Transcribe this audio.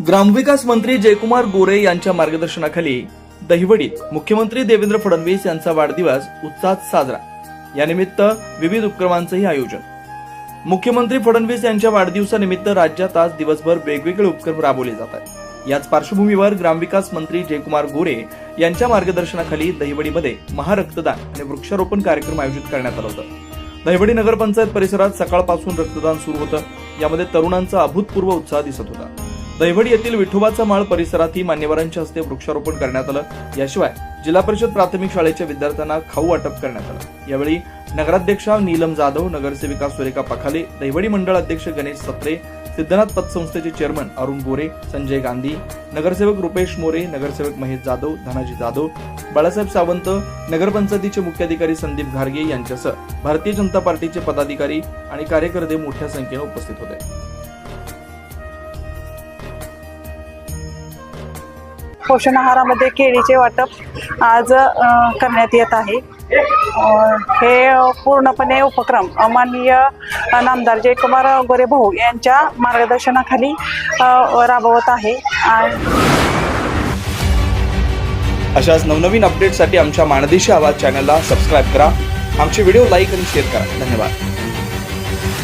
ग्रामविकास मंत्री जयकुमार गोरे यांच्या मार्गदर्शनाखाली दहिवडीत मुख्यमंत्री देवेंद्र फडणवीस यांचा वाढदिवस उत्साहात साजरा. यानिमित्त विविध उपक्रमांचंही आयोजन. मुख्यमंत्री फडणवीस यांच्या वाढदिवसानिमित्त राज्यात आज दिवसभर वेगवेगळे उपक्रम राबवले जात आहेत. याच पार्श्वभूमीवर ग्रामविकास मंत्री जयकुमार गोरे यांच्या मार्गदर्शनाखाली दहिवडीमध्ये महारक्तदान आणि वृक्षारोपण कार्यक्रम आयोजित करण्यात आला होता. दहिवडी नगरपंचायत परिसरात सकाळपासून रक्तदान सुरू होतं. यामध्ये तरुणांचा अभूतपूर्व उत्साह दिसत होता. दहिवडी येथील विठोबाचा माळ परिसरातही मान्यवरांच्या हस्ते वृक्षारोपण करण्यात आलं. याशिवाय जिल्हा परिषद प्राथमिक शाळेच्या विद्यार्थ्यांना खाऊ वाटप करण्यात आलं. यावेळी नगराध्यक्षा नीलम जाधव नगरसेविका सुरेखा पखाले दहिवडी मंडळ अध्यक्ष गणेश सत्रे सिद्धनाथ पतसंस्थेचे चेअरमन अरुण गोरे संजय गांधी नगरसेवक रुपेश मोरे नगरसेवक महेश जाधव धनाजी जाधव बाळासाहेब सावंत नगरपंचायतीचे मुख्याधिकारी संदीप घारगे यांच्यासह भारतीय जनता पार्टीचे पदाधिकारी आणि कार्यकर्ते मोठ्या संख्येने उपस्थित होते. पोषण आहारामध्ये केळीचे वाटप आज करण्यात येत आहे. हे पूर्णपणे उपक्रम अ, माननीय नामदार जयकुमार गोरे भाऊ यांच्या मार्गदर्शनाखाली राबवत आहे. आणि अशाच नवनवीन अपडेटसाठी आमच्या माणदेशी आवाज चॅनलला सबस्क्राईब करा. आमचे व्हिडिओ लाईक आणि शेअर करा. धन्यवाद.